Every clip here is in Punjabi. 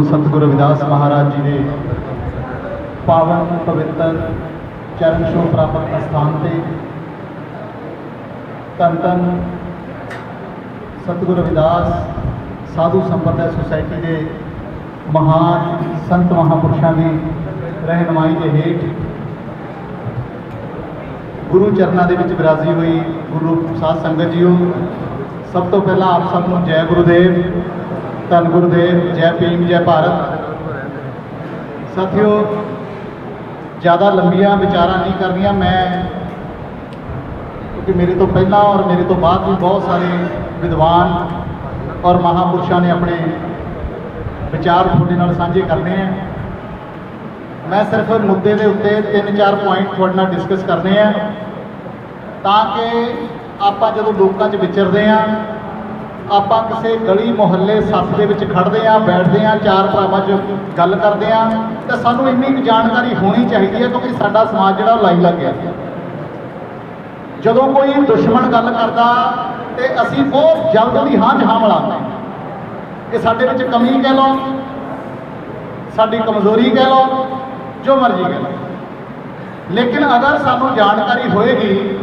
ਗੁਰੂ ਸਤਿਗੁਰੂ ਰਵਿਦਾਸ ਮਹਾਰਾਜ ਜੀ ਦੇ ਪਾਵਨ ਪਵਿੱਤਰ ਚਰਨ ਛੋਹ ਪ੍ਰਾਪਤ ਅਸਥਾਨ ਤੇ ਧੰਨ ਧੰਨ ਸਤਿਗੁਰੂ ਰਵਿਦਾਸ ਸਾਧੂ ਸੰਪਰਦਾ ਸੁਸਾਇਟੀ ਦੇ ਮਹਾਨ ਸੰਤ ਮਹਾਪੁਰਸ਼ਾਂ ਦੀ ਰਹਿਨਮਾਈ ਦੇ ਹੇਠ ਗੁਰੂ ਚਰਨਾਂ ਦੇ ਵਿੱਚ ਵਿਰਾਜੀ ਹੋਈ, ਗੁਰੂ ਸਾਧ ਸੰਗਤ ਜੀਓ, ਸਭ ਤੋਂ ਪਹਿਲਾਂ ਆਪ ਸਭ ਨੂੰ ਜੈ ਗੁਰੂਦੇਵ ਧੰਨ ਗੁਰਦੇਵ, ਜੈ ਭੀਮ, ਜੈ ਭਾਰਤ। ਸਾਥੀਓ, ਜ਼ਿਆਦਾ ਲੰਬੀਆਂ ਵਿਚਾਰਾਂ ਨਹੀਂ ਕਰਨੀਆਂ। ਮੈਂ ਕਿਉਂਕਿ ਮੇਰੇ ਤੋਂ ਪਹਿਲਾਂ ਔਰ ਮੇਰੇ ਤੋਂ ਬਾਅਦ ਵੀ ਬਹੁਤ ਸਾਰੇ ਵਿਦਵਾਨ ਔਰ ਮਹਾਪੁਰਸ਼ਾਂ ਨੇ ਆਪਣੇ ਵਿਚਾਰ ਤੁਹਾਡੇ ਨਾਲ ਸਾਂਝੇ ਕਰਨੇ ਆ। ਮੈਂ ਸਿਰਫ ਮੁੱਦੇ ਦੇ ਉੱਤੇ ਤਿੰਨ ਚਾਰ ਪੁਆਇੰਟ ਤੁਹਾਡੇ ਨਾਲ ਡਿਸਕਸ ਕਰਨੇ ਆ, ਤਾਂ ਕਿ ਆਪਾਂ ਜਦੋਂ ਲੋਕਾਂ 'ਚ ਵਿਚਰਦੇ ਆ ਆਪਾਂ ਕਿਸੇ ਗਲੀ ਮੁਹੱਲੇ ਸੱਥ ਦੇ ਵਿੱਚ ਖੜਦੇ ਆ ਬੈਠਦੇ ਆ ਚਾਰ ਭਰਾਵਾਂ 'ਚ ਗੱਲ ਕਰਦੇ ਆ ਤਾਂ ਸਾਨੂੰ ਇੰਨੀ ਕੁ ਜਾਣਕਾਰੀ ਹੋਣੀ ਚਾਹੀਦੀ ਹੈ ਕਿਉਂਕਿ ਸਾਡਾ ਸਮਾਜ ਜਿਹੜਾ ਉਹ ਲਾਈ ਲੱਗ ਗਿਆ। ਜਦੋਂ ਕੋਈ ਦੁਸ਼ਮਣ ਗੱਲ ਕਰਦਾ ਤੇ ਅਸੀਂ ਬਹੁਤ ਜਲਦ ਉਹਦੀ ਹਾਂ 'ਚ ਹਾਂ। ਮਿਲਾਉਂਦੇ ਇਹ ਸਾਡੇ ਵਿੱਚ ਕਮੀ ਕਹਿ ਲਓ, ਸਾਡੀ ਕਮਜ਼ੋਰੀ ਕਹਿ ਲਓ, ਜੋ ਮਰਜ਼ੀ ਕਹਿ ਲਓ। ਲੇਕਿਨ ਅਗਰ ਸਾਨੂੰ ਜਾਣਕਾਰੀ ਹੋਏਗੀ,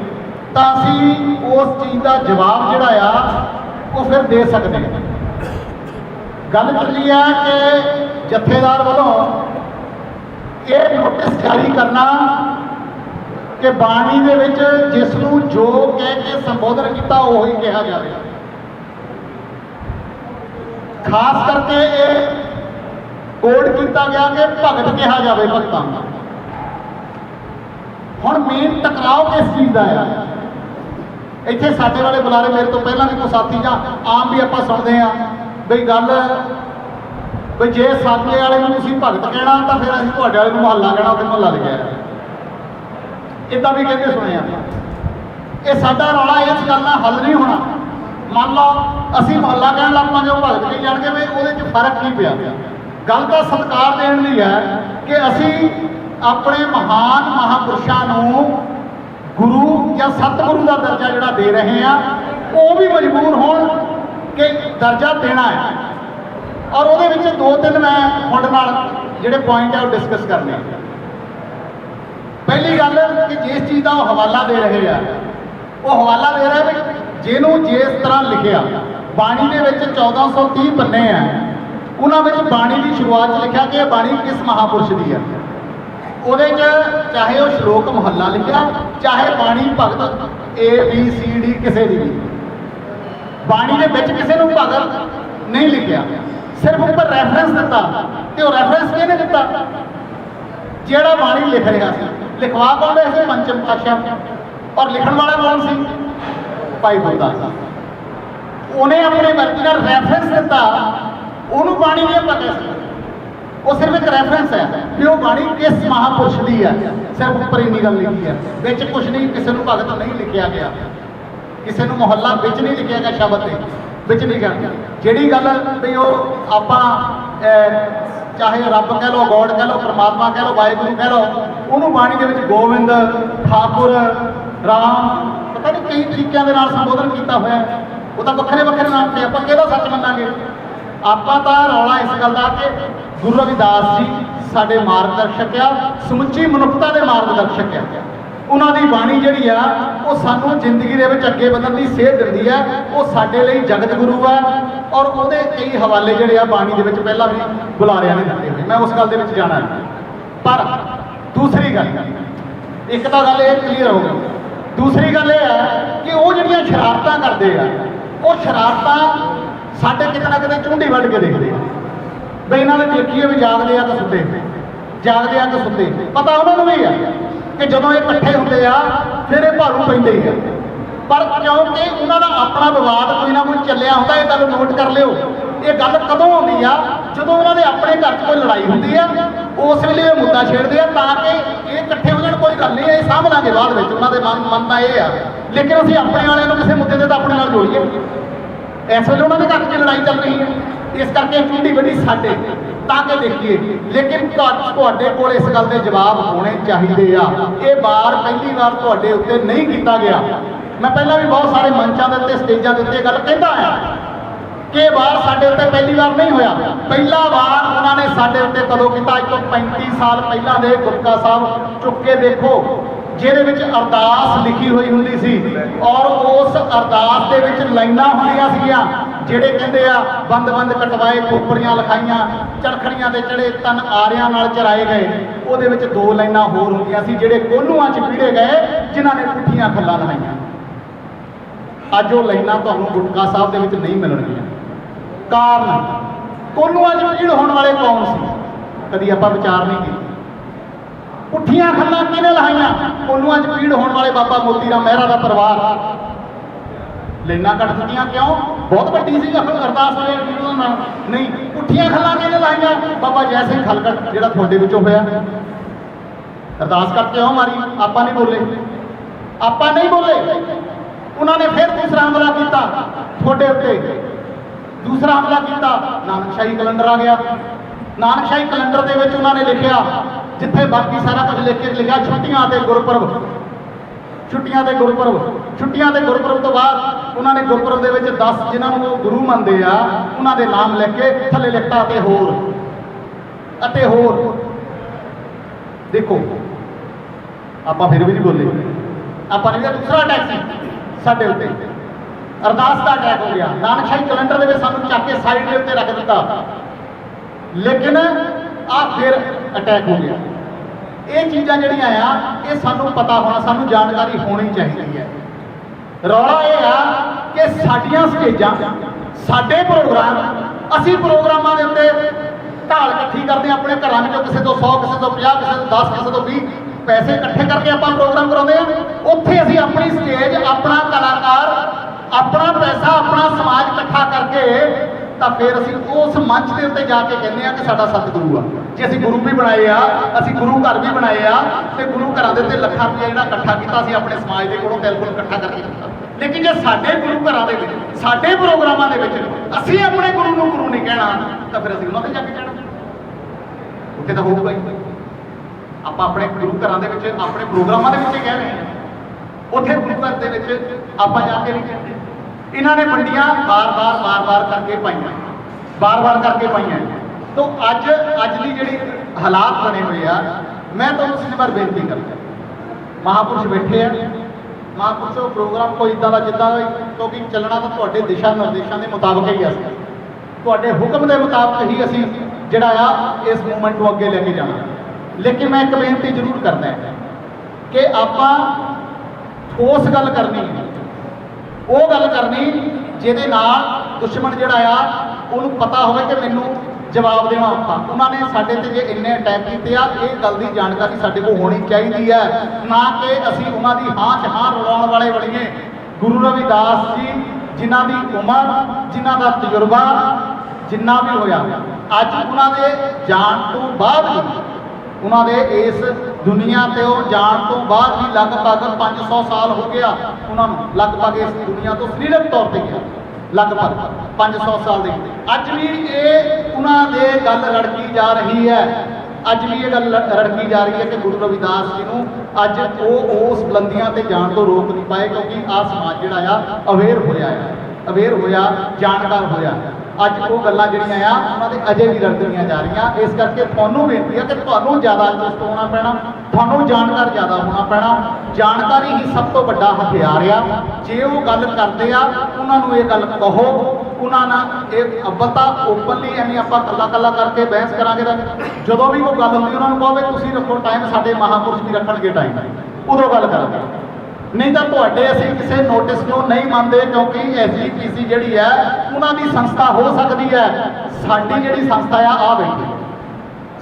ਤਾਂ ਅਸੀਂ ਉਸ ਚੀਜ਼ ਦਾ ਜਵਾਬ ਜਿਹੜਾ ਆ ਉਹ ਫਿਰ ਦੇ ਸਕਦੇ ਹਾਂ ਗੱਲ ਚੱਲੀ ਆ ਕਿ ਜਥੇਦਾਰ ਵੱਲੋਂ ਇਹ ਨੋਟਿਸ ਜਾਰੀ ਕਰਨਾ ਕਿ ਬਾਣੀ ਦੇ ਵਿੱਚ ਜਿਸ ਨੂੰ ਜੋ ਕਹਿ ਕੇ ਸੰਬੋਧਨ ਕੀਤਾ, ਉਹ ਹੀ ਕਿਹਾ ਜਾਵੇ ਖਾਸ ਕਰਕੇ ਇਹ ਕੋਡ ਕੀਤਾ ਗਿਆ ਕਿ ਭਗਤ ਕਿਹਾ ਜਾਵੇ ਭਗਤਾਂ ਦਾ। ਹੁਣ ਮੇਨ ਟਕਰਾਓ ਕਿਸ ਚੀਜ਼ ਦਾ ਆ? ਇੱਥੇ ਸਾਡੇ ਵਾਲੇ ਬੁਲਾਰੇ ਮੇਰੇ ਤੋਂ ਪਹਿਲਾਂ ਵੀ ਕੋਈ ਸਾਥੀ ਜਾਂ ਆਮ ਵੀ ਆਪਾਂ ਸੁਣਦੇ ਆ ਬਈ ਗੱਲ ਵੀ ਜੇ ਸਾਡੇ ਵਾਲੇ ਨੂੰ ਤੁਸੀਂ ਭਗਤ ਕਹਿਣਾ ਤਾਂ ਫਿਰ ਅਸੀਂ ਤੁਹਾਡੇ ਵਾਲੇ ਨੂੰ ਮਹੱਲਾ ਕਹਿਣਾ ਤੇ ਮਹੱਲਾ ਲਿਖਿਆ ਇਦਾਂ ਵੀ ਕਹਿੰਦੇ ਸੁਣਿਆ ਇਹ ਸਾਡਾ ਰੌਲਾ ਇਸ ਗੱਲ ਨਾਲ ਹੱਲ ਨਹੀਂ ਹੋਣਾ। ਮੰਨ ਲਓ, ਅਸੀਂ ਮਹੱਲਾ ਕਹਿਣ ਲੱਗ ਪਾਂਗੇ ਉਹ ਭਗਤ ਨਹੀਂ ਜਾਣਗੇ ਵੀ ਉਹਦੇ 'ਚ ਫ਼ਰਕ ਕੀ ਪਿਆ? ਗੱਲ ਤਾਂ ਸਤਿਕਾਰ ਦੇਣ ਦੀ ਹੈ ਕਿ ਅਸੀਂ ਆਪਣੇ ਮਹਾਨ ਮਹਾਪੁਰਸ਼ਾਂ ਨੂੰ ਗੁਰੂ ਜਾਂ ਸਤਿਗੁਰੂ ਦਾ ਦਰਜਾ ਜਿਹੜਾ ਦੇ ਰਹੇ ਆ, ਉਹ ਵੀ ਮਜਬੂਰ ਹੋਣ ਕਿ ਦਰਜਾ ਦੇਣਾ ਹੈ। ਔਰ ਉਹਦੇ ਵਿੱਚ ਦੋ ਤਿੰਨ ਮੈਂ ਤੁਹਾਡੇ ਨਾਲ ਜਿਹੜੇ ਪੁਆਇੰਟ ਆ ਉਹ ਡਿਸਕਸ ਕਰਨੇ ਆ। ਪਹਿਲੀ ਗੱਲ ਕਿ ਜਿਸ ਚੀਜ਼ ਦਾ ਉਹ ਹਵਾਲਾ ਦੇ ਰਹੇ ਆ, ਉਹ ਹਵਾਲਾ ਦੇ ਰਿਹਾ ਵੀ ਜਿਹਨੂੰ ਜਿਸ ਤਰ੍ਹਾਂ ਲਿਖਿਆ, ਬਾਣੀ ਦੇ ਵਿੱਚ 1430 ਪੰਨੇ ਆ, ਉਹਨਾਂ ਵਿੱਚ ਬਾਣੀ ਦੀ ਸ਼ੁਰੂਆਤ 'ਚ ਲਿਖਿਆ ਕਿ ਇਹ ਬਾਣੀ ਕਿਸ ਮਹਾਪੁਰਸ਼ ਦੀ ਹੈ ਉਹਦੇ 'ਚ ਚਾਹੇ ਉਹ ਸ਼ਲੋਕ ਮੁਹੱਲਾ ਲਿਖਿਆ, ਚਾਹੇ ਬਾਣੀ ਭਗਤ ਏ ਬੀ ਸੀ ਡੀ ਕਿਸੇ ਦੀ ਵੀ। ਬਾਣੀ ਦੇ ਵਿੱਚ ਕਿਸੇ ਨੂੰ ਭਗਤ ਨਹੀਂ ਲਿਖਿਆ। ਸਿਰਫ ਉੱਪਰ ਰੈਫਰੈਂਸ ਦਿੱਤਾ ਤੇ ਉਹ ਰੈਫਰੈਂਸ ਕਿਹਨੇ ਦਿੱਤਾ? ਜਿਹੜਾ ਬਾਣੀ ਲਿਖ ਰਿਹਾ ਸੀ। ਲਿਖਵਾ ਕੌਣ ਸੀ ਪੰਚਮ ਪਾਤਸ਼ਾਹ। ਔਰ ਲਿਖਣ ਵਾਲਾ ਕੌਣ ਸੀ? ਭਾਈ ਗੁਰਦਾਸ। ਉਹਨੇ ਆਪਣੇ ਮਰਜ਼ੀ ਨਾਲ ਰੈਫਰੈਂਸ ਦਿੱਤਾ। ਉਹਨੂੰ ਬਾਣੀ ਨਹੀਂ ਪਤਾ ਸੀ। ਰੈਫਰੈਂਸ ਹੈ ਕਿ ਉਹ ਬਾਣੀ ਕਿਸ ਮਹਾਪੁਰਸ਼ ਦੀ ਹੈ? ਸਿਰਫ ਉੱਪਰ ਇੰਨੀ ਗੱਲ ਲਿਖੀ ਹੈ। ਵਿੱਚ ਕੁਝ ਨਹੀਂ, ਕਿਸੇ ਨੂੰ ਭਗਤ ਨਹੀਂ ਲਿਖਿਆ ਗਿਆ। ਕਿਸੇ ਨੂੰ ਮੁਹੱਲਾ ਵਿੱਚ ਨਹੀਂ ਲਿਖਿਆ ਗਿਆ ਸ਼ਬਦ ਦੇ ਵਿੱਚ ਨਹੀਂ ਗਿਆ ਜਿਹੜੀ ਗੱਲ ਵੀ ਉਹ ਆਪਾਂ ਚਾਹੇ ਰੱਬ ਕਹਿ ਲਓ, ਗੋਡ ਕਹਿ ਲਓ, ਪ੍ਰਮਾਤਮਾ ਕਹਿ ਲਓ, ਵਾਹਿਗੁਰੂ ਕਹਿ ਲਓ, ਉਹਨੂੰ ਬਾਣੀ ਦੇ ਵਿੱਚ ਗੋਬਿੰਦ, ਠਾਕੁਰ, ਰਾਮ, ਪਤਾ ਨਹੀਂ ਕਈ ਤਰੀਕਿਆਂ ਦੇ ਨਾਲ ਸੰਬੋਧਨ ਕੀਤਾ ਹੋਇਆ ਉਹ ਤਾਂ ਵੱਖਰੇ ਵੱਖਰੇ ਨਾਮ ਤੇ ਆਪਾਂ ਕਿਹਦਾ ਸੱਚ ਮੰਨਾਂਗੇ? ਆਪਾਂ ਤਾਂ ਰੌਲਾ ਇਸ ਗੱਲ ਦਾ ਕਿ ਗੁਰੂ ਰਵਿਦਾਸ ਜੀ ਸਾਡੇ ਮਾਰਗਦਰਸ਼ਕ ਆ, ਸਮੁੱਚੀ ਮਨੁੱਖਤਾ ਦੇ ਮਾਰਗਦਰਸ਼ਕ ਆ। ਉਹਨਾਂ ਦੀ ਬਾਣੀ ਜਿਹੜੀ ਆ, ਉਹ ਸਾਨੂੰ ਜ਼ਿੰਦਗੀ ਦੇ ਵਿੱਚ ਅੱਗੇ ਵਧਣ ਦੀ ਸੇਧ ਦਿੰਦੀ ਆ। ਉਹ ਸਾਡੇ ਲਈ ਜਗਤ ਗੁਰੂ ਆ ਔਰ ਉਹਦੇ ਕਈ ਹਵਾਲੇ ਜਿਹੜੇ ਆ ਬਾਣੀ ਦੇ ਵਿੱਚ ਪਹਿਲਾਂ ਵੀ ਬੁਲਾਰਿਆਂ ਨੇ ਦਿੱਤੇ ਹੋਏ। ਮੈਂ ਉਸ ਗੱਲ ਦੇ ਵਿੱਚ ਜਾਣਾ ਪਰ ਦੂਸਰੀ ਗੱਲ, ਇੱਕ ਤਾਂ ਗੱਲ ਇਹ ਕਲੀਅਰ ਹੋ ਗਈ ਦੂਸਰੀ ਗੱਲ ਇਹ ਹੈ ਕਿ ਉਹ ਜਿਹੜੀਆਂ ਸ਼ਰਾਰਤਾਂ ਕਰਦੇ ਆ, ਉਹ ਸ਼ਰਾਰਤਾਂ ਸਾਡੇ ਕਿਤੇ ਨਾ ਕਿਤੇ ਚੁੰਡੀ ਵੱਢ ਕੇ ਦੇਖਦੇ ਆ। ਬਈ ਇਹਨਾਂ ਨੇ ਦੇਖੀਏ ਵੀ ਜਾਗਦੇ ਆ ਕਿ ਸੁੱਤੇ। ਜਾਗਦੇ ਆ ਕਿ ਸੁੱਤੇ। ਪਤਾ ਉਹਨਾਂ ਨੂੰ ਵੀ ਆ ਕਿ ਜਦੋਂ ਇਹ ਇਕੱਠੇ ਹੁੰਦੇ ਆ, ਫਿਰ ਇਹ ਭਾਰੂ ਪੈਂਦੇ ਹੀ ਆ। ਪਰ ਕਿਉਂਕਿ ਉਹਨਾਂ ਦਾ ਆਪਣਾ ਵਿਵਾਦ ਕੋਈ ਨਾ ਕੋਈ ਚੱਲਿਆ ਹੁੰਦਾ, ਇਹ ਗੱਲ ਨੋਟ ਕਰ ਲਿਓ। ਇਹ ਗੱਲ ਕਦੋਂ ਆਉਂਦੀ ਆ? ਜਦੋਂ ਉਹਨਾਂ ਦੇ ਆਪਣੇ ਘਰ 'ਚ ਕੋਈ ਲੜਾਈ ਹੁੰਦੀ ਆ, ਉਸ ਵੇਲੇ ਇਹ ਮੁੱਦਾ ਛੇੜਦੇ ਆ ਤਾਂ ਕਿ ਇਹ ਇਕੱਠੇ ਹੋ ਜਾਣ, ਕੋਈ ਗੱਲ ਨਹੀਂ ਇਹ ਸਾਂਭ ਲਾਂਗੇ ਬਾਅਦ ਵਿੱਚ। ਉਹਨਾਂ ਦੇ ਮਨ ਮਨ ਦਾ ਇਹ ਆ। ਲੇਕਿਨ ਅਸੀਂ ਆਪਣੇ ਵਾਲਿਆਂ ਨੂੰ ਕਿਸੇ ਮੁੱਦੇ ਤੇ ਤਾਂ ਆਪਣੇ ਨਾਲ ਜੋੜੀਏ। ਇਸ ਵੇਲੇ ਉਹਨਾਂ ਦੇ ਘਰ 'ਚ ਲੜਾਈ ਚੱਲ ਰਹੀ ਹੈ। ਇਸ ਕਰਕੇ ਚੁੰਡੀ ਵੱਡੀ ਸਾਡੇ। ਤਾਂ ਕਿ ਦੇਖੀਏ। ਲੇਕਿਨ ਤੁਹਾਡੇ ਕੋਲ ਇਸ ਗੱਲ ਦੇ ਜਵਾਬ ਹੋਣੇ ਚਾਹੀਦੇ ਆ। ਇਹ ਵਾਰ ਪਹਿਲੀ ਵਾਰ ਤੁਹਾਡੇ ਉੱਤੇ ਨਹੀਂ ਕੀਤਾ ਗਿਆ। ਮੈਂ ਪਹਿਲਾਂ ਵੀ ਬਹੁਤ ਸਾਰੇ ਮੰਚਾਂ ਦੇ ਉੱਤੇ, ਸਟੇਜਾਂ ਦੇ ਉੱਤੇ ਗੱਲ ਕਹਿੰਦਾ ਆ ਕਿ ਵਾਰ ਸਾਡੇ ਉੱਤੇ ਪਹਿਲੀ ਵਾਰ ਨਹੀਂ ਹੋਇਆ। ਪਹਿਲਾ ਵਾਰ ਉਹਨਾਂ ਨੇ ਸਾਡੇ ਉੱਤੇ ਕਦੋਂ ਕੀਤਾ? ਅੱਜ ਤੋਂ 35 ਸਾਲ ਪਹਿਲਾਂ ਦੇ ਗੁਰਕਾ ਸਾਹਿਬ ਚੁੱਕ ਕੇ ਦੇਖੋ। ਜਿਹਦੇ ਵਿੱਚ ਅਰਦਾਸ ਲਿਖੀ ਹੋਈ ਹੁੰਦੀ ਸੀ ਔਰ ਉਸ ਅਰਦਾਸ ਦੇ ਵਿੱਚ ਲਾਈਨਾਂ ਹੁੰਦੀਆਂ ਸੀਗੀਆਂ, ਜਿਹੜੇ ਕਹਿੰਦੇ ਆ, ਬੰਦ ਬੰਦ ਕਟਵਾਏ, ਖੋਪਰੀਆਂ ਲਿਖਾਈਆਂ ਚਰਖੜੀਆਂ ਦੇ ਚੜੇ ਤਨ ਆਰਿਆਂ ਨਾਲ ਚਰਾਏ ਗਏ। ਉਹਦੇ ਵਿੱਚ ਦੋ ਲਾਈਨਾਂ ਹੋਰ ਹੁੰਦੀਆਂ ਸੀ, ਜਿਹੜੇ ਕੋਲੂਆਂ 'ਚ ਪੀੜੇ ਗਏ, ਜਿਨ੍ਹਾਂ ਨੇ ਪੁੱਠੀਆਂ ਖੱਲਾਂ ਲਹਾਈਆਂ ਅੱਜ ਉਹ ਲਾਈਨਾਂ ਤੁਹਾਨੂੰ ਗੁਟਕਾ ਸਾਹਿਬ ਦੇ ਵਿੱਚ ਨਹੀਂ ਮਿਲਣਗੀਆਂ। ਕਾਰਨ ਕੋਲੂਆਂ 'ਚ ਭੀੜ ਹੋਣ ਵਾਲੇ ਕੌਣ ਸੀ? ਕਦੀ ਆਪਾਂ ਵਿਚਾਰ ਨਹੀਂ ਕੀਤਾ। ਪੁੱਠੀਆਂ ਖੱਲਾਂ ਕਿਹਨੇ ਲਹਾਈਆਂ ਕੋਲੂਆਂ 'ਚ ਭੀੜ ਹੋਣ ਵਾਲੇ ਬਾਬਾ ਮੋਤੀ ਰਾਮ ਮਹਿਰਾ ਦਾ ਪਰਿਵਾਰ। ਲੈਣਾ ਕੱਟ ਦਿੱਤੀਆਂ ਕਿਉਂ? ਬਹੁਤ ਵੱਡੀ ਸੀ ਅਰਦਾਸ ਹੋਏ ਵੀਰੋ ਨਾਲ। ਨਹੀਂ ਪੁੱਠੀਆਂ ਖੱਲਾਂ ਕਿਹਨੇ ਲਾਈਆਂ ਬਾਬਾ ਜੈ ਸਿੰਘ ਖਲਕਟ ਜਿਹੜਾ ਤੁਹਾਡੇ ਵਿੱਚੋਂ ਹੋਇਆ। ਅਰਦਾਸ ਕਰਕੇ ਕਿਉਂ ਮਾਰੀ, ਆਪਾਂ ਨਹੀਂ ਬੋਲੇ। ਆਪਾਂ ਨਹੀਂ ਬੋਲੇ। ਉਹਨਾਂ ਨੇ ਫਿਰ ਦੂਸਰਾ ਹਮਲਾ ਕੀਤਾ ਤੁਹਾਡੇ ਉੱਤੇ। ਦੂਸਰਾ ਹਮਲਾ ਕੀਤਾ। ਨਾਨਕਸ਼ਾਹੀ ਕੈਲੰਡਰ ਆ ਗਿਆ। ਨਾਨਕਸ਼ਾਹੀ ਕੈਲੰਡਰ ਦੇ ਵਿੱਚ ਉਹਨਾਂ ਨੇ ਲਿਖਿਆ ਜਿੱਥੇ ਬਾਕੀ ਸਾਰਾ ਕੁਝ ਲਿਖ ਕੇ ਲਿਖਿਆ, ਛੁੱਟੀਆਂ ਤੇ ਗੁਰਪੁਰਬ। ਛੁੱਟੀਆਂ ਤੇ ਗੁਰਪੁਰਬ। ਛੁੱਟੀਆਂ ਤੇ ਗੁਰਪੁਰਬ ਤੋਂ ਬਾਅਦ ਉਹਨਾਂ ਨੇ ਗੁਰਪੁਰਬ ਦੇ ਵਿੱਚ 10 ਜਿਨ੍ਹਾਂ ਨੂੰ ਉਹ ਗੁਰੂ ਮੰਨਦੇ ਆ, ਉਹਨਾਂ ਦੇ ਨਾਮ ਲਿਖ ਕੇ ਥੱਲੇ ਲਿਖਤਾ ਅਤੇ ਹੋਰ। ਅਤੇ ਹੋਰ। ਦੇਖੋ, ਆਪਾਂ ਫਿਰ ਵੀ ਨਹੀਂ ਬੋਲੇ। ਆਪਾਂ ਨੇ ਦੂਸਰਾ ਅਟੈਕ ਸੀ ਸਾਡੇ ਉੱਤੇ। ਅਰਦਾਸ ਦਾ ਅਟੈਕ ਹੋ ਗਿਆ। ਨਾਨਕਸ਼ਾਹੀ ਕੈਲੰਡਰ ਦੇ ਵਿੱਚ ਸਾਨੂੰ ਚੱਕ ਕੇ ਸਾਈਡ ਦੇ ਉੱਤੇ ਰੱਖ ਦਿੱਤਾ। ਲੇਕਿਨ ਆ ਫਿਰ ਅਟੈਕ ਹੋ ਗਿਆ। ਇਹ ਚੀਜ਼ਾਂ ਜਿਹੜੀਆਂ ਆ, ਇਹ ਸਾਨੂੰ ਪਤਾ ਹੋਣਾ, ਸਾਨੂੰ ਜਾਣਕਾਰੀ ਹੋਣੀ ਚਾਹੀਦੀ ਹੈ। ਰੌਲਾ ਇਹ ਆ ਕਿ ਸਾਡੀਆਂ ਸਟੇਜਾਂ, ਸਾਡੇ ਪ੍ਰੋਗਰਾਮ, ਅਸੀਂ ਪ੍ਰੋਗਰਾਮਾਂ ਦੇ ਉੱਤੇ ਢਾਲ ਇਕੱਠੀ ਕਰਦੇ ਹਾਂ, ਆਪਣੇ ਘਰਾਂ ਵਿੱਚੋਂ ਕਿਸੇ ਤੋਂ 100 ਕਿਸੇ ਤੋਂ 50 ਕਿਸੇ ਤੋਂ 10 ਕਿਸੇ ਤੋਂ 20 ਪੈਸੇ ਇਕੱਠੇ ਕਰਕੇ ਆਪਾਂ ਪ੍ਰੋਗਰਾਮ ਕਰਾਉਂਦੇ ਆ ਉੱਥੇ ਅਸੀਂ ਆਪਣੀ ਸਟੇਜ ਆਪਣਾ ਕਲਾਕਾਰ, ਆਪਣਾ ਪੈਸਾ, ਆਪਣਾ ਸਮਾਜ ਇਕੱਠਾ ਕਰਕੇ ਤਾਂ ਫਿਰ ਅਸੀਂ ਉਸ ਮੰਚ ਦੇ ਉੱਤੇ ਜਾ ਕੇ ਕਹਿੰਦੇ ਆ ਕਿ ਸਾਡਾ ਸਤਿਗੁਰੂ ਆ। ਜੇ ਅਸੀਂ ਗੁਰੂ ਵੀ ਬਣਾਏ ਆ, ਅਸੀਂ ਗੁਰੂ ਘਰ ਵੀ ਬਣਾਏ ਆ, ਤੇ ਗੁਰੂ ਘਰਾਂ ਦੇ ਉੱਤੇ ਲੱਖਾਂ ਰੁਪਇਆ ਜਿਹੜਾ ਇਕੱਠਾ ਕੀਤਾ ਅਸੀਂ ਆਪਣੇ ਸਮਾਜ ਦੇ ਕੋਲੋਂ ਬਿਲਕੁਲ ਇਕੱਠਾ ਕਰਕੇ ਕੀਤਾ ਲੇਕਿਨ ਜੇ ਸਾਡੇ ਗੁਰੂ ਘਰਾਂ ਦੇ ਵਿੱਚ, ਸਾਡੇ ਪ੍ਰੋਗਰਾਮਾਂ ਦੇ ਵਿੱਚ ਅਸੀਂ ਆਪਣੇ ਗੁਰੂ ਨੂੰ ਗੁਰੂ ਨਹੀਂ ਕਹਿਣਾ, ਤਾਂ ਫਿਰ ਅਸੀਂ ਉਹਨਾਂ ਤੇ ਜਾ ਕੇ ਕਹਿਣਾ। ਉੱਥੇ ਤਾਂ ਹੋਊਗਾ ਹੀ। ਆਪਾਂ ਆਪਣੇ ਗੁਰੂ ਘਰਾਂ ਦੇ ਵਿੱਚ, ਆਪਣੇ ਪ੍ਰੋਗਰਾਮਾਂ ਦੇ ਵਿੱਚ ਕਹਿ ਰਹੇ ਹਾਂ। ਉੱਥੇ ਗੁਰੂ ਘਰ ਦੇ ਵਿੱਚ ਆਪਾਂ ਜਾ ਕੇ ਨਹੀਂ ਕਹਿੰਦੇ। ਇਹਨਾਂ ਨੇ ਮੰਡੀਆਂ ਬਾਰ-ਬਾਰ ਬਾਰ-ਬਾਰ ਕਰਕੇ ਪਾਈਆਂ। ਬਾਰ-ਬਾਰ ਕਰਕੇ ਪਾਈਆਂ। ਤੋਂ ਅੱਜ ਅੱਜ ਦੀ ਜਿਹੜੀ ਹਾਲਾਤ ਬਣੇ ਹੋਏ ਆ, ਮੈਂ ਤੁਹਾਨੂੰ ਸਿਨੇਮਰ ਬੇਨਤੀ ਕਰਦਾ। ਮਹਾਪੁਰਸ਼ ਬੈਠੇ ਆ। ਮਹਾਪੁਰਸ਼ੋ ਪ੍ਰੋਗਰਾਮ ਕੋਈ ਇਦਾਂ ਦਾ ਜਿੱਦਾਂ ਕਿਉਂਕਿ ਚੱਲਣਾ ਤਾਂ ਤੁਹਾਡੇ ਦਿਸ਼ਾ ਨਿਰਦੇਸ਼ਾਂ ਦੇ ਮੁਤਾਬਕ ਹੀ ਆ। ਤੁਹਾਡੇ ਹੁਕਮ ਦੇ ਮੁਤਾਬਕ ਹੀ ਅਸੀਂ ਜਿਹੜਾ ਆ, ਇਸ ਮੂਵਮੈਂਟ ਨੂੰ ਅੱਗੇ ਲੈ ਕੇ ਜਾਣਾ। ਲੇਕਿਨ ਮੈਂ ਇੱਕ ਬੇਨਤੀ ਜ਼ਰੂਰ ਕਰਦਾ ਕਿ ਆਪਾਂ ਠੋਸ ਗੱਲ ਕਰਨੀ ਹੈ। ਉਹ ਗੱਲ ਕਰਨੀ ਜਿਹਦੇ ਨਾਲ ਦੁਸ਼ਮਣ ਜਿਹੜਾ ਆ, ਉਹਨੂੰ ਪਤਾ ਹੋਵੇ ਕਿ ਮੈਨੂੰ ਜਵਾਬ ਦੇਣਾ ਔਖਾ। ਉਹਨਾਂ ਨੇ ਸਾਡੇ ਤੇ ਜੇ ਇੰਨੇ ਅਟੈਕ ਕੀਤੇ ਆ, ਇਹ ਗੱਲ ਦੀ ਜਾਣਕਾਰੀ ਸਾਡੇ ਕੋਲ ਹੋਣੀ ਚਾਹੀਦੀ ਹੈ। ਨਾ ਕਿ ਅਸੀਂ ਉਹਨਾਂ ਦੀ ਹਾਂ 'ਚ ਹਾਂ ਰਲਾਉਣ ਵਾਲੇ ਬਣੀਏ ਗੁਰੂ ਰਵਿਦਾਸ ਜੀ, ਜਿਨ੍ਹਾਂ ਦੀ ਉਮਰ, ਜਿਨ੍ਹਾਂ ਦਾ ਤਜਰਬਾ, ਜਿੰਨਾ ਵੀ ਹੋਇਆ, ਅੱਜ ਉਹਨਾਂ ਦੇ ਜਾਣ ਤੋਂ ਬਾਅਦ ਉਹਨਾਂ ਦੇ ਇਸ ਦੁਨੀਆ ਤੇ ਉਹ ਜਾਣ ਤੋਂ ਬਾਅਦ ਵੀ ਲਗਭਗ 500 ਸਾਲ ਹੋ ਗਿਆ ਉਹਨਾਂ ਨੂੰ, ਲਗਭਗ ਇਸ ਦੁਨੀਆ ਤੋਂ ਸਰੀਰਕ ਤੌਰ ਤੇ ਗਿਆ। ਲਗਭਗ 500 ਸਾਲ ਦੇ ਅੱਜ ਵੀ ਇਹ ਉਹਨਾਂ ਦੇ ਗੱਲ ਰੜਕੀ ਜਾ ਰਹੀ ਹੈ। ਅੱਜ ਵੀ ਇਹ ਗੱਲ ਰੜਕੀ ਜਾ ਰਹੀ ਹੈ ਕਿ ਗੁਰੂ ਰਵਿਦਾਸ ਜੀ ਨੂੰ ਅੱਜ ਉਹ ਉਸ ਬੁਲੰਦੀਆਂ ਤੇ ਜਾਣ ਤੋਂ ਰੋਕ ਨਹੀਂ ਪਾਏ ਕਿਉਂਕਿ ਆ ਸਮਾਜ ਜਿਹੜਾ ਆ ਅਵੇਅਰ ਹੋਇਆ ਆ। ਅਵੇਅਰ ਹੋਇਆ, ਜਾਣਕਾਰ ਹੋਇਆ। ਅੱਜ ਉਹ ਗੱਲਾਂ ਜਿਹੜੀਆਂ ਆ, ਉਹਨਾਂ ਦੇ ਅਜੇ ਵੀ ਰੜਕਦੀਆਂ ਜਾ ਰਹੀਆਂ। ਇਸ ਕਰਕੇ ਤੁਹਾਨੂੰ ਬੇਨਤੀ ਹੈ ਕਿ ਤੁਹਾਨੂੰ ਜ਼ਿਆਦਾ ਚੁਸਤ ਹੋਣਾ ਪੈਣਾ, ਤੁਹਾਨੂੰ ਜਾਣਕਾਰ ਜ਼ਿਆਦਾ ਹੋਣਾ ਪੈਣਾ। ਜਾਣਕਾਰੀ ਹੀ ਸਭ ਤੋਂ ਵੱਡਾ ਹਥਿਆਰ ਆ। ਜੇ ਉਹ ਗੱਲ ਕਰਦੇ ਆ, ਉਹਨਾਂ ਨੂੰ ਇਹ ਗੱਲ ਕਹੋ, ਉਹਨਾਂ ਨਾਲ ਇਹ ਅੱਵਲ ਓਪਨਲੀ ਐਵੇਂ ਆਪਾਂ ਕੱਲਾ ਕੱਲਾ ਕਰਕੇ ਬਹਿਸ ਕਰਾਂਗੇ ਤਾਂ ਜਦੋਂ ਵੀ ਕੋਈ ਗੱਲ ਹੁੰਦੀ, ਉਹਨਾਂ ਨੂੰ ਕਹੋ ਵੀ ਤੁਸੀਂ ਰੱਖੋ ਟਾਈਮ ਸਾਡੇ ਮਹਾਪੁਰਸ਼ ਵੀ ਰੱਖਣਗੇ ਟਾਈਮ ਉਦੋਂ ਗੱਲ ਕਰਾਂਗੇ। ਨਹੀਂ ਤਾਂ ਤੁਹਾਡੇ ਅਸੀਂ ਕਿਸੇ ਨੋਟਿਸ ਨੂੰ ਨਹੀਂ ਮੰਨਦੇ ਕਿਉਂਕਿ ਐਸਜੀਪੀਸੀ ਜਿਹੜੀ ਹੈ, ਉਹਨਾਂ ਦੀ ਸੰਸਥਾ ਹੋ ਸਕਦੀ ਹੈ। ਸਾਡੀ ਜਿਹੜੀ ਸੰਸਥਾ ਆ ਆ ਬੈਠੀ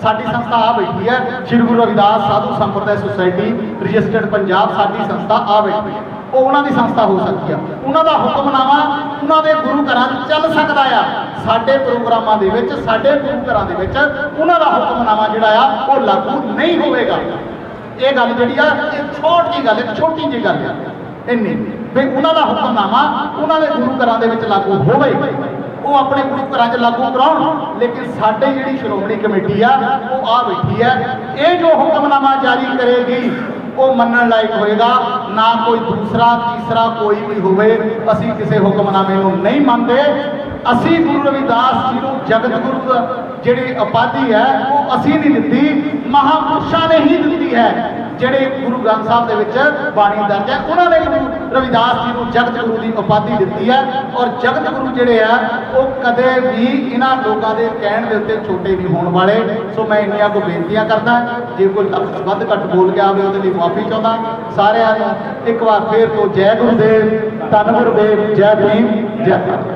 ਸਾਡੀ ਸੰਸਥਾ ਆ ਬੈਠੀ ਹੈ। ਸ਼੍ਰੀ ਗੁਰੂ ਰਵਿਦਾਸ ਸਾਧੂ ਸੰਪਰਦਾਇ ਸੁਸਾਇਟੀ ਰਜਿਸਟਰਡ ਪੰਜਾਬ, ਸਾਡੀ ਸੰਸਥਾ ਆ ਬੈਠੀ ਹੈ। ਉਹ ਉਹਨਾਂ ਦੀ ਸੰਸਥਾ ਹੋ ਸਕਦੀ ਆ। ਉਹਨਾਂ ਦਾ ਹੁਕਮਨਾਮਾ ਉਹਨਾਂ ਦੇ ਗੁਰੂ ਘਰਾਂ 'ਚ ਚੱਲ ਸਕਦਾ ਆ। ਸਾਡੇ ਪ੍ਰੋਗਰਾਮਾਂ ਦੇ ਵਿੱਚ, ਸਾਡੇ ਗੁਰੂ ਘਰਾਂ ਦੇ ਵਿੱਚ ਉਹਨਾਂ ਦਾ ਹੁਕਮਨਾਮਾ ਜਿਹੜਾ ਆ, ਉਹ ਲਾਗੂ ਨਹੀਂ ਹੋਵੇਗਾ। ਇਹ ਗੱਲ ਜਿਹੜੀ ਆ ਇਹ ਛੋਟੀ ਗੱਲ ਹੈ ਛੋਟੀ ਜਿਹੀ ਗੱਲ ਆ। ਇੰਨੀ। ਵੀ ਉਹਨਾਂ ਦਾ ਹੁਕਮਨਾਮਾ ਉਹਨਾਂ ਦੇ ਗੁਰੂ ਘਰਾਂ ਦੇ ਵਿੱਚ ਲਾਗੂ ਹੋਵੇ, ਉਹ ਆਪਣੇ ਗੁਰੂ ਘਰਾਂ 'ਚ ਲਾਗੂ ਕਰਾਉਣ, ਲੇਕਿਨ ਸਾਡੇ ਜਿਹੜੀ ਸ਼੍ਰੋਮਣੀ ਕਮੇਟੀ ਆ, ਉਹ ਆ ਬੈਠੀ ਹੈ ਇਹ ਜੋ ਹੁਕਮਨਾਮਾ ਜਾਰੀ ਕਰੇਗੀ, ਉਹ ਮੰਨਣ ਲਾਇਕ ਹੋਏਗਾ। ਨਾ ਕੋਈ ਦੂਸਰਾ, ਤੀਸਰਾ ਕੋਈ ਵੀ ਹੋਵੇ, ਅਸੀਂ ਕਿਸੇ ਹੁਕਮਨਾਮੇ ਨੂੰ ਨਹੀਂ ਮੰਨਦੇ। ਅਸੀਂ ਗੁਰੂ ਰਵਿਦਾਸ ਜੀ ਨੂੰ ਜਗਤ ਗੁਰੂ ਜਿਹੜੀ ਉਪਾਧੀ ਹੈ, ਉਹ ਅਸੀਂ ਨਹੀਂ ਦਿੱਤੀ, ਮਹਾਪੁਰਸ਼ਾਂ ਨੇ ਹੀ ਦਿੱਤੀ ਹੈ। ਜਿਹੜੇ ਗੁਰੂ ਗ੍ਰੰਥ ਸਾਹਿਬ ਦੇ ਵਿੱਚ ਬਾਣੀ ਦਰਜ ਹੈ, ਉਹਨਾਂ ਨੇ ਗੁਰੂ ਰਵਿਦਾਸ ਜੀ ਨੂੰ ਜਗਤ ਗੁਰੂ ਦੀ ਉਪਾਧੀ ਦਿੱਤੀ ਹੈ ਔਰ ਜਗਤ ਗੁਰੂ ਜਿਹੜੇ ਆ, ਉਹ ਕਦੇ ਵੀ ਇਹਨਾਂ ਲੋਕਾਂ ਦੇ ਕਹਿਣ ਦੇ ਉੱਤੇ ਛੋਟੇ ਨਹੀਂ ਹੋਣ ਵਾਲੇ। ਸੋ ਮੈਂ ਇੰਨੀਆਂ ਕੋ ਬੇਨਤੀਆਂ ਕਰਦਾ, ਜੇ ਕੋਈ ਲਫ਼ਜ਼ ਵੱਧ ਘੱਟ ਬੋਲ ਗਿਆ ਹੋਵੇ ਉਹਦੇ ਲਈ ਮਾਫੀ ਚਾਹੁੰਦਾ। ਸਾਰਿਆਂ ਨੂੰ ਇੱਕ ਵਾਰ ਫੇਰ ਤੋਂ ਜੈ ਗੁਰੂਦੇਵ, ਧੰਨ ਗੁਰੂਦੇਵ, ਜੈ ਭੀਮ, ਜੈ ਭਾਰਤ।